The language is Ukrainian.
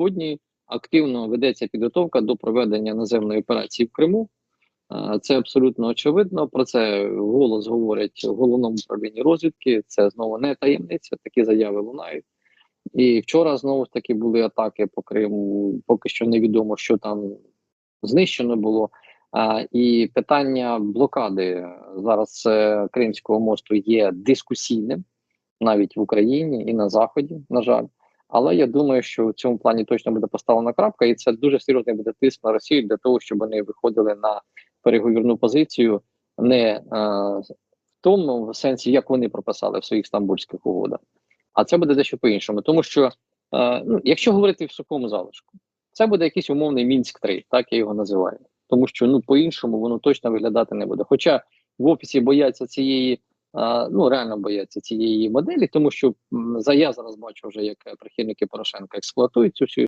Сьогодні активно ведеться підготовка до проведення наземної операції в Криму. Це абсолютно очевидно. Про це голос говорять в головному управлінні розвідки. Це знову не таємниця. Такі заяви лунають. І вчора знову ж таки були атаки по Криму. Поки що невідомо, що там знищено було. А, і питання блокади зараз е, Кримського мосту є дискусійним навіть в Україні і на Заході, на жаль. Але я думаю, що в цьому плані точно буде поставлена крапка, і це дуже серйозний буде тиск на Росію для того, щоб вони виходили на переговірну позицію, не е, в тому в сенсі, як вони прописали в своїх стамбульських угодах, а це буде дещо по-іншому. Тому що, е, ну, якщо говорити в сухому залишку, це буде якийсь умовний мінськ 3 так я його називаю. Тому що ну по-іншому воно точно виглядати не буде. Хоча в офісі бояться цієї. Ну реально бояться цієї моделі, тому що за я зараз бачу вже як прихильники Порошенка експлуатують цю всю